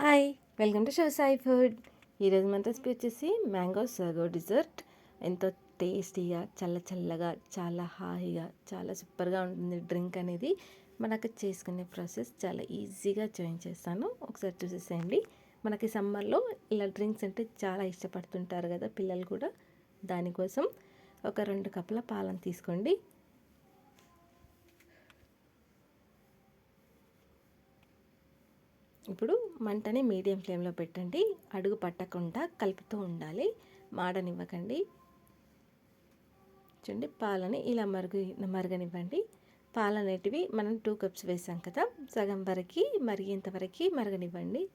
Hi welcome to show Sai food. ఈరోజు మన recipe వచ్చేసి మ్యాంగో సగో డిజర్ట్. ఎంతో టేస్టీగా చల్ల చల్లగా చాలా హాయిగా చాలా సూపర్గా ఉంటుంది డ్రింక్ అనేది. మనకు చేసుకునే ప్రాసెస్ చాలా ఈజీగా జాయిన్ చేస్తాను. ఒకసారి చూసేసేయండి. మనకి సమ్మర్లో ఇలా డ్రింక్స్ అంటే చాలా ఇష్టపడుతుంటారు కదా పిల్లలు కూడా. దానికోసం ఒక రెండు కప్పుల పాలను తీసుకోండి. ఇప్పుడు మంటని మీడియం ఫ్లేమ్లో పెట్టండి. అడుగు పట్టకుండా కలుపుతూ ఉండాలి. మాడనివ్వకండి. చూడండి పాలని ఇలా మరుగు మరగనివ్వండి. పాలు అనేటివి మనం టూ కప్స్ వేసాం కదా సగం వరకు మరిగేంత వరకు మరగనివ్వండి.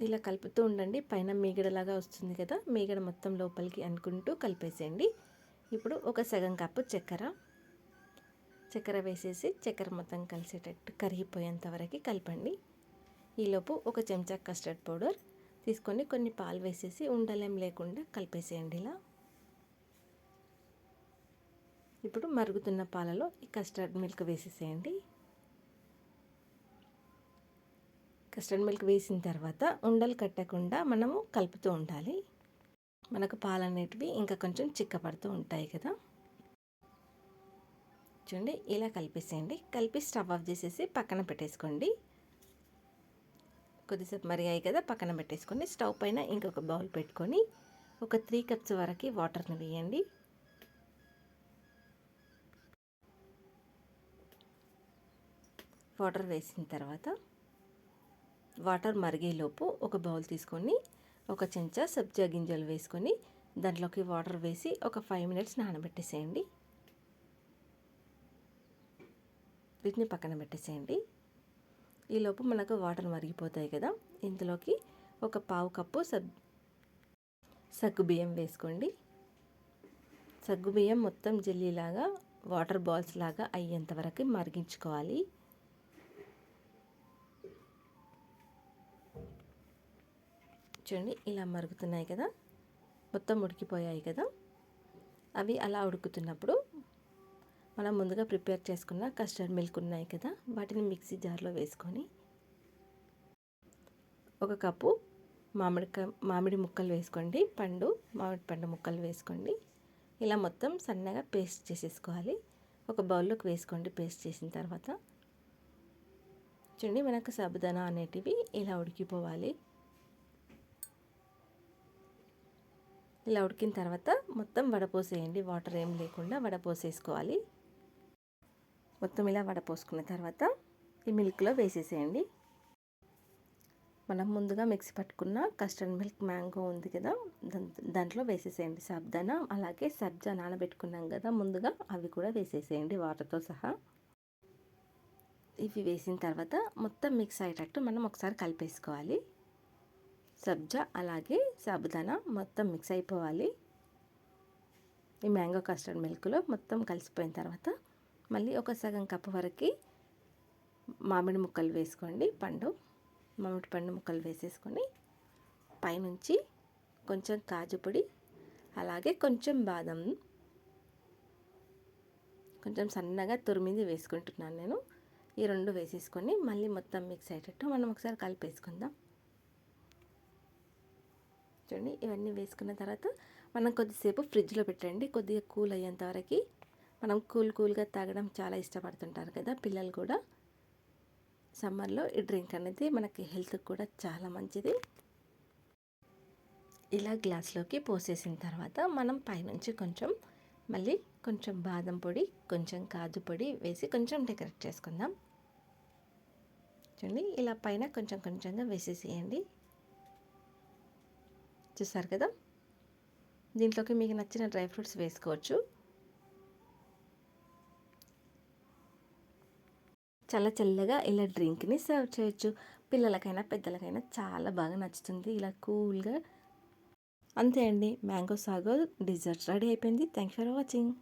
ఇలా కలుపుతూ ఉండండి. పైన మీగడలాగా వస్తుంది కదా మీగడ మొత్తం లోపలికి అనుకుంటూ కలిపేసేయండి. ఇప్పుడు ఒక సగం కప్పు చక్కెర. చక్కెర వేసేసి చక్కెర మొత్తం కలిసేటట్టు కరిగిపోయేంత వరకు కలపండి. ఈలోపు ఒక చెంచా కస్టర్డ్ పౌడర్ తీసుకొని కొన్ని పాలు వేసేసి ఉండలేం లేకుండా కలిపేసేయండి ఇలా. ఇప్పుడు మరుగుతున్న పాలలో ఈ కస్టర్డ్ మిల్క్ వేసేసేయండి. కస్టర్డ్ మిల్క్ వేసిన తర్వాత ఉండలు కట్టకుండా మనము కలుపుతూ ఉండాలి. మనకు పాలు అనేటివి ఇంకా కొంచెం చిక్కపడుతూ ఉంటాయి కదా. చూడండి ఇలా కలిపేసేయండి. కలిపి స్టవ్ ఆఫ్ చేసేసి పక్కన పెట్టేసుకోండి. కొద్దిసేపు మరిగాయి కదా పక్కన పెట్టేసుకోండి స్టవ్ పైన ఇంకొక బౌల్ పెట్టుకొని ఒక త్రీ కప్స్ వరకు వాటర్ని వేయండి. వాటర్ వేసిన తర్వాత వాటర్ మరిగేలోపు ఒక బౌల్ తీసుకొని ఒక చెంచా సబ్జా గింజలు వేసుకొని దాంట్లోకి వాటర్ వేసి ఒక ఫైవ్ మినిట్స్ నానబెట్టేసేయండి. వీటిని పక్కన పెట్టేసేయండి. ఈలోపు మనకు వాటర్ మరిగిపోతాయి కదా. ఇందులోకి ఒక పావు కప్పు సబ్ సగ్గు బియ్యం వేసుకోండి. సగ్గు బియ్యం మొత్తం జెల్లీలాగా వాటర్ బాల్స్ లాగా అయ్యేంత వరకు మరిగించుకోవాలి. చూడండి ఇలా మరుగుతున్నాయి కదా. మొత్తం ఉడికిపోయాయి కదా. అవి అలా ఉడుకుతున్నప్పుడు మనం ముందుగా ప్రిపేర్ చేసుకున్న కస్టర్డ్ మిల్క్ ఉన్నాయి కదా వాటిని మిక్సీ జార్లో వేసుకొని ఒక కప్పు మామిడికాయ మామిడి ముక్కలు వేసుకోండి. పండు మామిడి పండు ముక్కలు వేసుకోండి. ఇలా మొత్తం సన్నగా పేస్ట్ చేసేసుకోవాలి. ఒక బౌల్లోకి వేసుకోండి పేస్ట్ చేసిన తర్వాత. చూడండి మనకు సబుదానా అనేటివి ఇలా ఉడికిపోవాలి. ఇలా ఉడికిన తర్వాత మొత్తం వడపోసేయండి. వాటర్ ఏం లేకుండా వడపోసేసుకోవాలి. మొత్తం ఇలా వడపోసుకున్న తర్వాత ఈ మిల్క్లో వేసేసేయండి. మనం ముందుగా మిక్సీ పట్టుకున్న కస్టర్డ్ మిల్క్ మ్యాంగో ఉంది కదా దాంట్లో వేసేసేయండి. సబ్దాన? అలాగే సబ్జా నానబెట్టుకున్నాం కదా ముందుగా అవి కూడా వేసేసేయండి వాటర్తో సహా. ఇవి వేసిన తర్వాత మొత్తం మిక్స్ అయ్యేటట్టు మనం ఒకసారి కలిపేసుకోవాలి. సబ్జా అలాగే సాబుదానా మొత్తం మిక్స్ అయిపోవాలి. ఈ మ్యాంగో కస్టర్డ్ మిల్క్లో మొత్తం కలిసిపోయిన తర్వాత మళ్ళీ ఒక సగం కప్పు వరకు మామిడి ముక్కలు వేసుకోండి పండు మామిడి పండు ముక్కలు వేసేసుకొని పైనుంచి కొంచెం కాజు పొడి అలాగే కొంచెం బాదం కొంచెం సన్నగా తురిమింది వేసుకుంటున్నాను నేను. ఈ రెండు వేసేసుకొని మళ్ళీ మొత్తం మిక్స్ అయ్యేటట్టు మనం ఒకసారి కలిపేసుకుందాం. చూడండి ఇవన్నీ వేసుకున్న తర్వాత మనం కొద్దిసేపు ఫ్రిడ్జ్లో పెట్టండి కొద్దిగా కూల్ అయ్యేంత వరకు మనం కూల్ కూల్గా తాగడం చాలా ఇష్టపడుతుంటారు కదా పిల్లలు కూడా. సమ్మర్లో ఈ డ్రింక్ అనేది మనకి హెల్త్కి కూడా చాలా మంచిది. ఇలా గ్లాస్లోకి పోసేసిన తర్వాత మనం పైనుంచి కొంచెం మళ్ళీ కొంచెం బాదం పొడి కొంచెం కాజు పొడి వేసి కొంచెం డెకరేట్ చేసుకుందాం. చూడండి ఇలా పైన కొంచెం కొంచెంగా వేసేసేయండి. చూసారు కదా? దీంట్లోకి మీకు నచ్చిన డ్రై ఫ్రూట్స్ వేసుకోవచ్చు. చల్ల చల్లగా ఇలా డ్రింక్ని సర్వ్ చేయొచ్చు. పిల్లలకైనా పెద్దలకైనా చాలా బాగా నచ్చుతుంది. ఇలా కూల్గా. అంతే అండి. మ్యాంగో సాగో డిజర్ట్ రెడీ అయిపోయింది. Thank for watching.